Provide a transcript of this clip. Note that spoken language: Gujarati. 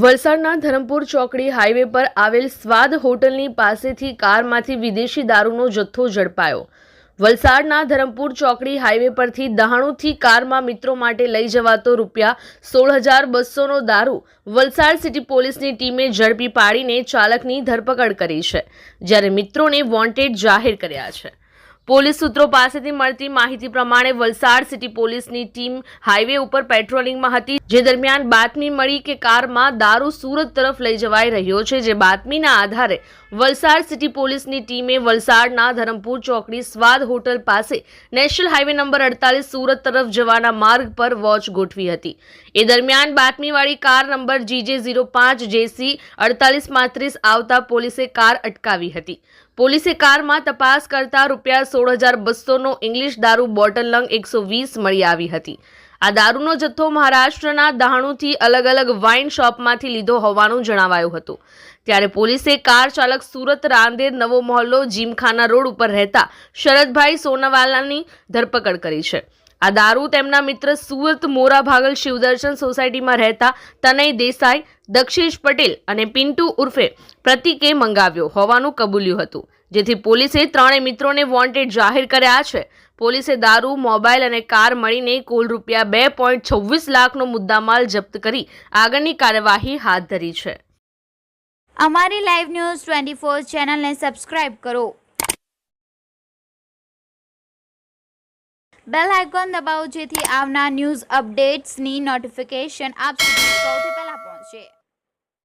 વલસાડના ધરમપુર ચોકડી હાઈવે પર આવેલ સ્વાદ હોટલની પાસેથી કારમાંથી વિદેશી દારૂનો જથ્થો ઝડપાયો. વલસાડના ધરમપુર ચોકડી હાઈવે પરથી દહાણુથી કારમાં મિત્રો માટે લઈ જવાતો રૂપિયા સોળ હજાર બસોનો દારૂ વલસાડ સિટી પોલીસની ટીમે ઝડપી પાડીને ચાલકની ધરપકડ કરી છે, જ્યારે મિત્રોને વોન્ટેડ જાહેર કર્યા છે. પોલીસ સૂત્રો પાસેથી મળતી માહિતી પ્રમાણે વલસાડ સિટી પોલીસની ટીમ હાઈવે ઉપર પેટ્રોલિંગમાં હતી, જે દરમિયાન બાતમી મળી કે કારમાં દારૂ સુરત તરફ લઈ જવાઈ રહ્યો છે, જે બાતમીના આધારે વલસાડ સિટી પોલીસની ટીમે વલસાડના ધરમપુર ચોકડી સ્વાદ હોટલ પાસે નેશનલ હાઈવે નંબર અડતાલીસ સુરત તરફ જવાના માર્ગ પર વોચ ગોઠવી હતી. એ દરમિયાન બાતમીવાળી કાર નંબર જીજે ઝીરો પાંચ જેસી અડતાલીસ પાંત્રીસ આવતા પોલીસે કાર અટકાવી હતી. પોલીસે કારમાં તપાસ કરતા રૂપિયા સોળ હજાર બસોનો ઇંગ્લિશ દારૂ બોટલ લંગ એકસો વીસ મળી આવી હતી. આ દારૂનો જથ્થો મહારાષ્ટ્રના દહાણુથી અલગ અલગ વાઇન શોપમાંથી લીધો હોવાનું જણાવાયું હતું. ત્યારે પોલીસે કાર ચાલક સુરત રાંદેર નવો મહોલ્લો જીમખાના રોડ ઉપર રહેતા શરદભાઈ સોનાવાલાની ધરપકડ કરી છે. આ દારૂ તેમના મિત્ર સુરત મોરા ભાગલ શિવદર્શન સોસાયટીમાં રહેતા તનય દેસાઈ, દક્ષેશ પટેલ અને પિન્ટુ ઉર્ફે પ્રતિકે મંગાવ્યો હોવાનું કબૂલ્યું હતું. જેથી પોલીસે ત્રણેય મિત્રોને વોન્ટેડ જાહેર કર્યા છે. પોલીસે દારૂ, મોબાઈલ અને કાર મળીને કુલ રૂપિયા બે પોઈન્ટ છવ્વીસ લાખનો મુદ્દામાલ જપ્ત કરી આગળની કાર્યવાહી હાથ ધરી છે. અમારી લાઈવ ન્યૂઝ ટ્વેન્ટી ફોર ચેનલને સબસ્ક્રાઇબ કરો. બેલ આઇકોન દબાવો જેથી આવનાર ન્યૂઝ અપડેટ્સની નોટિફિકેશન આપ સુધી સૌથી પહેલા પહોંચે.